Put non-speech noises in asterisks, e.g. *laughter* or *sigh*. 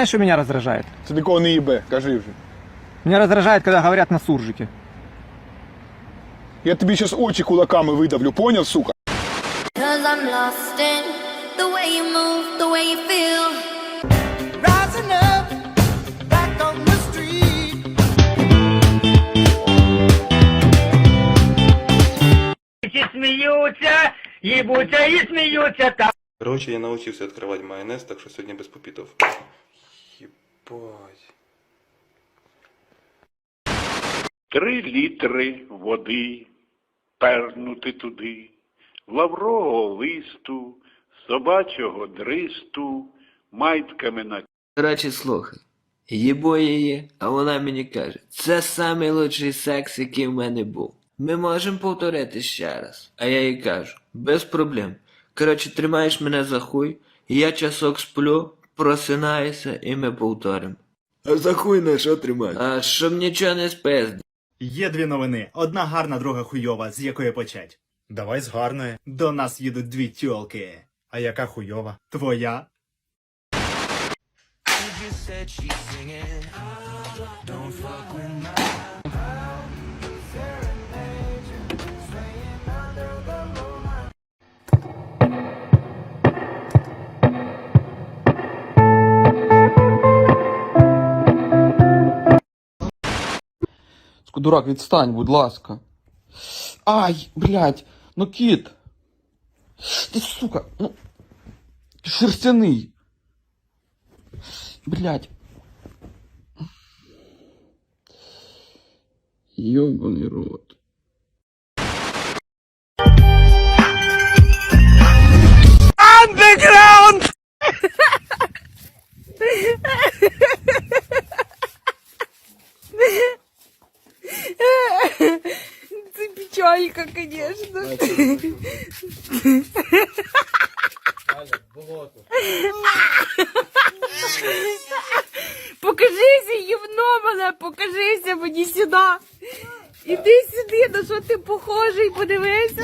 Знаешь, что меня раздражает? Це нікого не їбе, кажи вже. Меня раздражает, когда говорят на суржике. Я тобі зараз очі кулаками видавлю, поняв, сука? Cause I'm lost in the way you move, the way you feel. Rising up, back on the street. Всі сміються, їбуться і сміються та. Короче, я научился открывать майонез, так что сегодня без попитов. Ебать. Три літри води пернути туди, лаврового листу, собачого дристу, майтками на Коротше, слухай. Їбо її, а вона мені каже, це лучший секс, який в мене був. Ми можемо повторити ще раз. А я їй кажу, без проблем. Коротше, тримаєш мене за хуй, і я часок сплю, просинаюся, і ми повторимо. А за хуй на що тримати? А щоб нічого не спизди. Є дві новини: одна гарна, друга хуйова, з якої почать. Давай з гарної. До нас їдуть дві тьолки. А яка хуйова? Твоя? Дурак, відстань, будь ласка. Ай, блядь, ну кіт. Ти сука, ну. Ти шерстяний. Блядь. Ёбаный рот. Це *laughs* печалька, конечно. Покажися, євно мене, покажися мені сюди. Іди сюди, на що ти похожий, подивися.